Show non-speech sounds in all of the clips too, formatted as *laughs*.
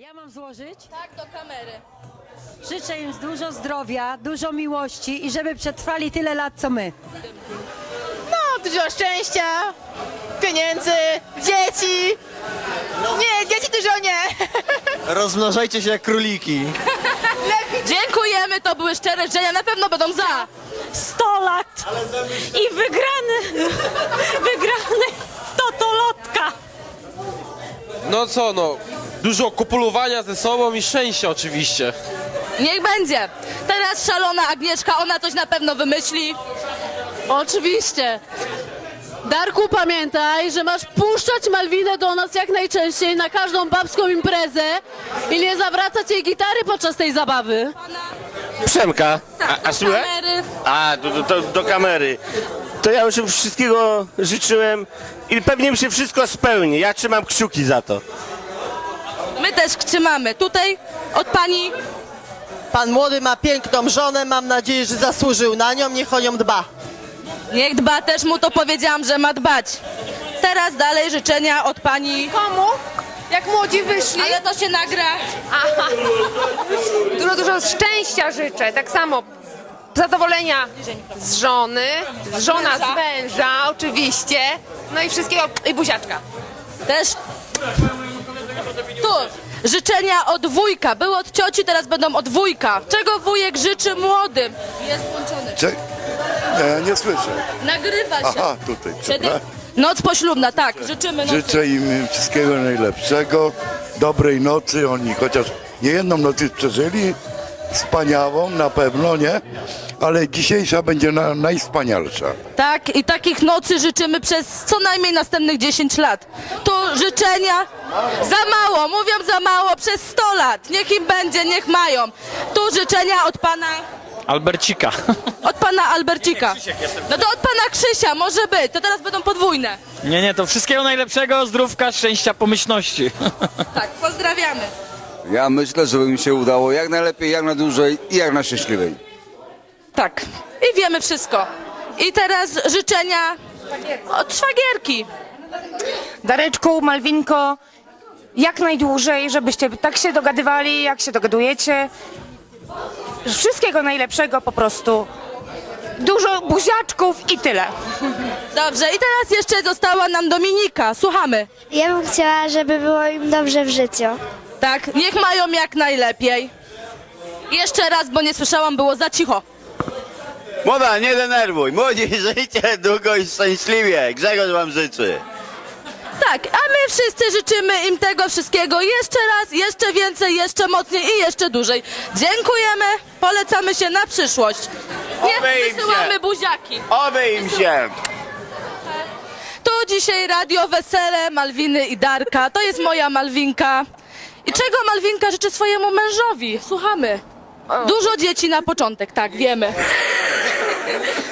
Ja mam złożyć? Tak, do kamery. Życzę im dużo zdrowia, dużo miłości i żeby przetrwali tyle lat co my. No, dużo szczęścia, pieniędzy, dzieci. Nie, dzieci dużo nie. *laughs* Rozmnażajcie się jak króliki. Dziękujemy, to były szczere życzenia, na pewno będą za. 100 lat i wygrany, wygrany totolotka. No co no, dużo kopulowania ze sobą i szczęścia oczywiście. Niech będzie. Teraz szalona Agnieszka, ona coś na pewno wymyśli. Oczywiście. Darku, pamiętaj, że masz puszczać Malwinę do nas jak najczęściej na każdą babską imprezę i nie zawracać jej gitary podczas tej zabawy. Przemka. A, a do słuchaj? kamery. A, do, do, do, do kamery. To ja już im wszystkiego życzyłem i pewnie mi się wszystko spełni. Ja trzymam kciuki za to. My też trzymamy. Tutaj od pani Pan młody ma piękną żonę, mam nadzieję, że zasłużył na nią, niech o nią dba. Niech dba, też mu to powiedziałam, że ma dbać. Teraz dalej życzenia od pani. Komu? Jak młodzi wyszli? Ale to się nagra. Aha. Dużo, dużo szczęścia życzę. Tak samo zadowolenia z żony, z żona z męża oczywiście. No i wszystkiego, i buziaczka. Też. Tu. Życzenia od wujka. Były od cioci, teraz będą od wujka. Czego wujek życzy młodym? Jest włączony. Cze- nie, nie słyszę. Nagrywa się. Aha, tutaj. Dobra. Noc poślubna, tak. Życzymy nocy. Życzę im wszystkiego najlepszego, dobrej nocy. Oni chociaż nie jedną noc już przeżyli, wspaniałą na pewno, nie? Ale dzisiejsza będzie na, najwspanialsza. Tak, i takich nocy życzymy przez co najmniej następnych 10 lat. Tu życzenia za mało, mówią za mało, przez 100 lat. Niech im będzie, niech mają. Tu życzenia od pana, Albercika. *laughs* od pana Albercika. No to od pana Krzysia, może być. To teraz będą podwójne. Nie, nie, to wszystkiego najlepszego, zdrówka, szczęścia, pomyślności. *laughs* Tak, pozdrawiamy. Ja myślę, żeby mi się udało jak najlepiej, jak najdłużej i jak najszczęśliwiej. Tak, i wiemy wszystko. I teraz życzenia od szwagierki. Dareczku, Malwinko, jak najdłużej, żebyście tak się dogadywali, jak się dogadujecie. Wszystkiego najlepszego po prostu. Dużo buziaczków i tyle. Dobrze, i teraz jeszcze została nam Dominika. Słuchamy. Ja bym chciała, żeby było im dobrze w życiu. Tak, niech mają jak najlepiej. Jeszcze raz, bo nie słyszałam, było za cicho. Młoda, nie denerwuj. Młodzi, *laughs* żyjcie długo i szczęśliwie. Grzegorz wam życzy. Tak, a my wszyscy życzymy im tego wszystkiego jeszcze raz, jeszcze więcej, jeszcze mocniej i jeszcze dłużej. Dziękujemy, polecamy się na przyszłość. Nie Oby im się. wysyłamy buziaki. Oby im się. Tu dzisiaj radio Wesele, Malwiny i Darka. To jest moja Malwinka. I czego Malwinka życzy swojemu mężowi? Słuchamy. Dużo dzieci na początek, tak, wiemy.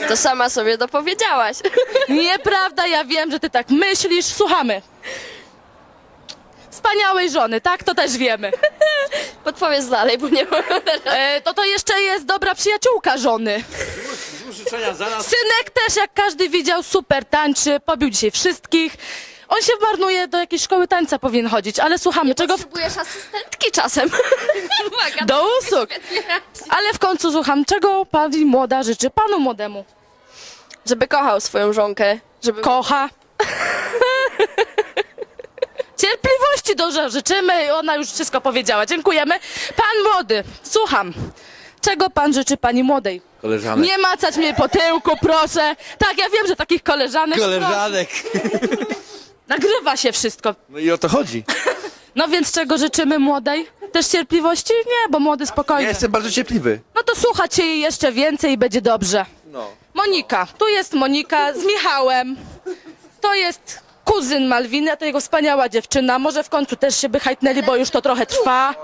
To sama sobie dopowiedziałaś. *laughs* Nieprawda, ja wiem, że ty tak myślisz. Słuchamy. Wspaniałej żony, tak? To też wiemy. *laughs* Podpowiedz dalej, bo nie *laughs* E, to to jeszcze jest dobra przyjaciółka żony. Synek też, jak każdy widział, super tańczy, pobił dzisiaj wszystkich. On się marnuje do jakiejś szkoły tańca powinien chodzić, ale słuchamy, czego w... Potrzebujesz asystentki czasem. Uwaga, do usług. Ale w końcu słucham, czego pani młoda życzy panu młodemu? Żeby kochał swoją żonkę. Żeby... Kocha. *laughs* Cierpliwości dużo życzymy i ona już wszystko powiedziała. Dziękujemy. Pan młody, słucham. Czego pan życzy pani młodej? Koleżanek. Nie macać mnie po tyłku, proszę. Tak, ja wiem, że takich koleżanek. Koleżanek. Proszę. *laughs* Nagrywa się wszystko. No i o to chodzi. No więc czego życzymy młodej? Też cierpliwości? Nie, bo młody Ja spokojny. jestem bardzo cierpliwy. No to słuchać jej jeszcze więcej i będzie dobrze. No. Monika. Tu jest Monika z Michałem. To jest kuzyn Malwiny, a to jego wspaniała dziewczyna. Może w końcu też się by hajtnęli, bo już to trochę trwa.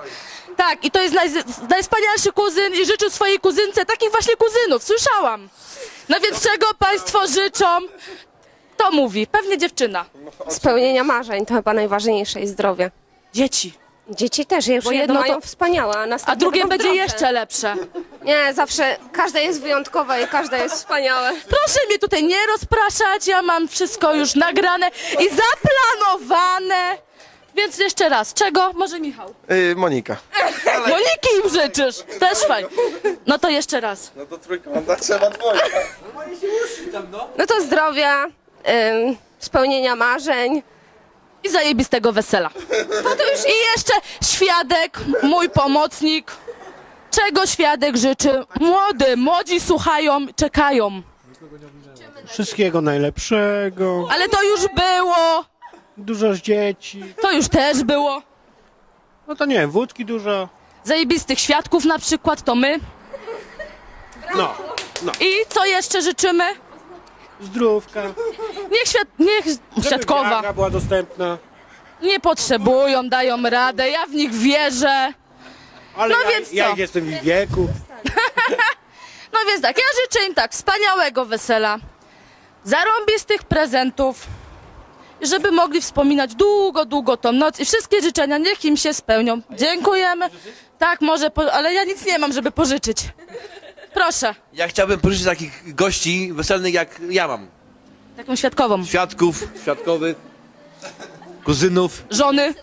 Tak, i to jest naj, najwspanialszy kuzyn i życzył swojej kuzynce takich właśnie kuzynów. Słyszałam. No więc czego państwo życzą? To mówi, pewnie dziewczyna. Spełnienia marzeń to chyba najważniejsze i zdrowie. Dzieci. Dzieci też, już Bo jedno jedno mają to- wspaniałe, a A następne drugie będą będzie drodze. jeszcze lepsze. Nie, zawsze każde jest wyjątkowe i każde jest wspaniałe. Proszę mnie tutaj nie rozpraszać, ja mam wszystko już nagrane i zaplanowane. Więc jeszcze raz, czego? Może Michał? Yy, Monika. *laughs* Moniki im życzysz! Też fajnie. No to jeszcze raz. No to trójkąta trzeba dwojga. No to zdrowia, spełnienia marzeń. I zajebistego wesela. I jeszcze świadek, mój pomocnik. Czego świadek życzy? Młody, młodzi słuchają, czekają. Wszystkiego najlepszego, Ale to już było. dużo dzieci. To już też było. No to nie wiem, wódki dużo. Zajebistych świadków na przykład to my. No, I co jeszcze życzymy? zdrówka. Niech, świad... Niech Żeby świadkowa Viagra była dostępna. nie potrzebują, dają radę. Ja w nich wierzę. Ale No ja, więc ja co? jestem w wieku. *laughs* No więc tak, ja życzę im tak wspaniałego wesela, zarąbistych prezentów, żeby mogli wspominać długo, długo tą noc i wszystkie życzenia niech im się spełnią. Dziękujemy. Tak, może, po... ale ja nic nie mam, żeby pożyczyć. Proszę, Ja chciałbym pożyczyć takich gości weselnych jak ja mam. taką świadkową. Świadków, świadkowych, kuzynów. Żony,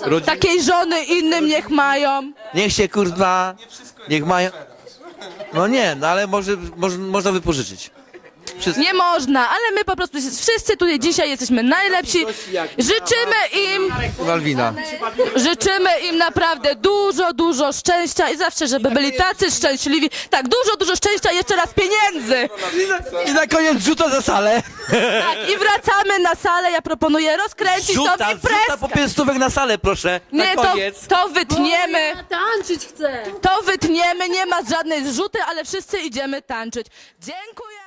Rodzin. takiej żony innym niech mają. Niech się kurwa, niech mają... No nie, no ale może, może, można wypożyczyć. Nie można, ale my po prostu wszyscy tutaj dzisiaj jesteśmy najlepsi. Życzymy im Malwina. Życzymy im naprawdę dużo, dużo szczęścia i zawsze, żeby byli tacy szczęśliwi. Tak, dużo, dużo szczęścia, jeszcze raz pieniędzy. I na koniec rzuta za salę. Tak, i wracamy na salę. Ja proponuję rozkręcić tą Rzuta, imprezkę. rzuta po pięć stówek na salę, proszę. Na Nie, to, koniec. to wytniemy. tańczyć chcę. To wytniemy, nie ma żadnej zrzuty, ale wszyscy idziemy tańczyć. Dziękuję.